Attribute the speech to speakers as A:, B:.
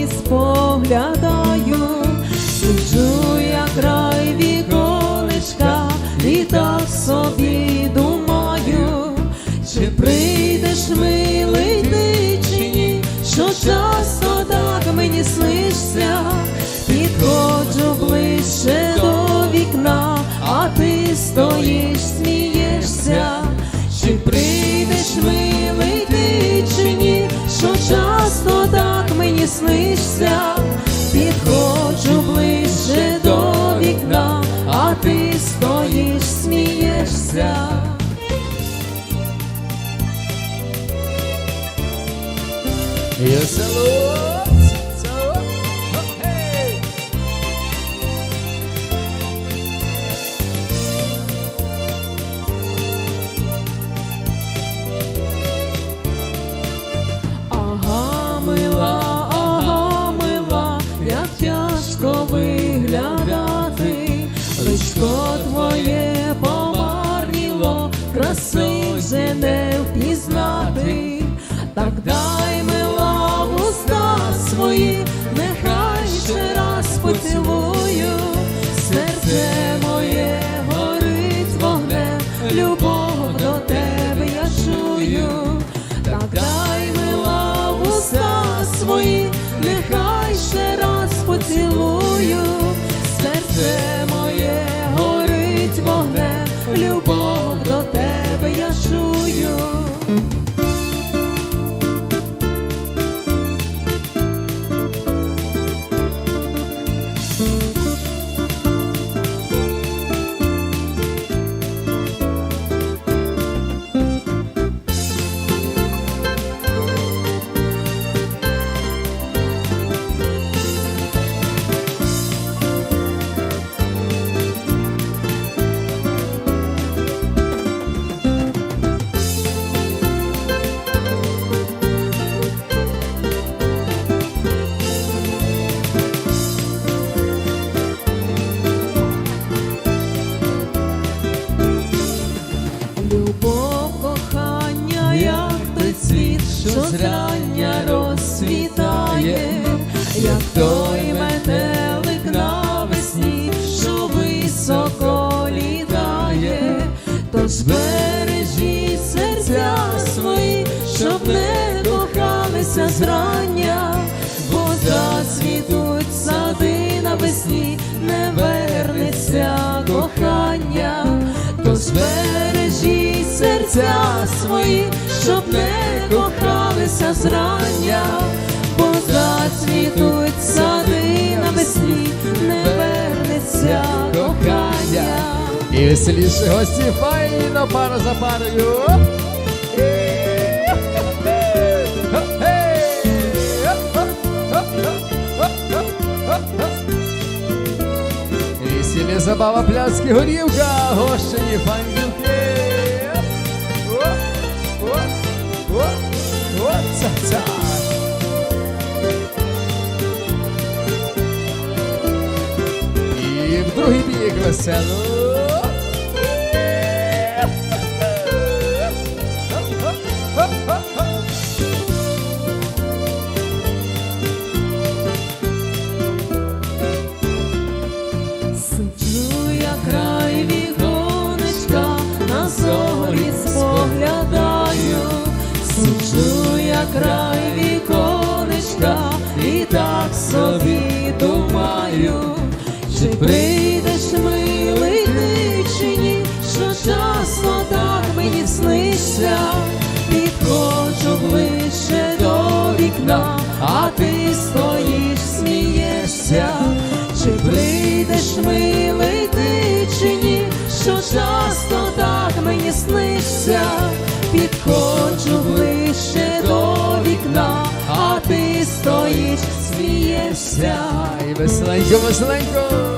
A: зорі споглядаю, сиджу я край віконечка, і так собі думаю, чи прийдеш милий ти чи ні, що часто так мені снишся, підходжу ближче до вікна, а ти стоїш,
B: Село, село!
A: Ага, мила, ага, як тяжко виглядати, личко твоє помарніло, краси вже не впізнати, зрання розцвітає, як той метелик навесні, що високо літає, тож бережі серця свої, щоб не кохалися зрання, бо зацвітуть сади навесні, не вернеться кохання. Тож бережі серця свої, щоб не зрання, бо зацвітуть сади навесні, не вернеться кохання.
B: І веселіші гості файно пара за парою. Весілі забава, пляски, горівка, гощені фандюки. О, ца-ца. І в другий бік весело.
A: Край віконечка, і так собі думаю, чи прийдеш милий ти чи ні, що часто так мені снишся, підходжу ближче до вікна, а ти стоїш, смієшся. Чи прийдеш милий ти чи ні, що часто так мені снишся, підходжу ближче
B: веселенько, веселенько.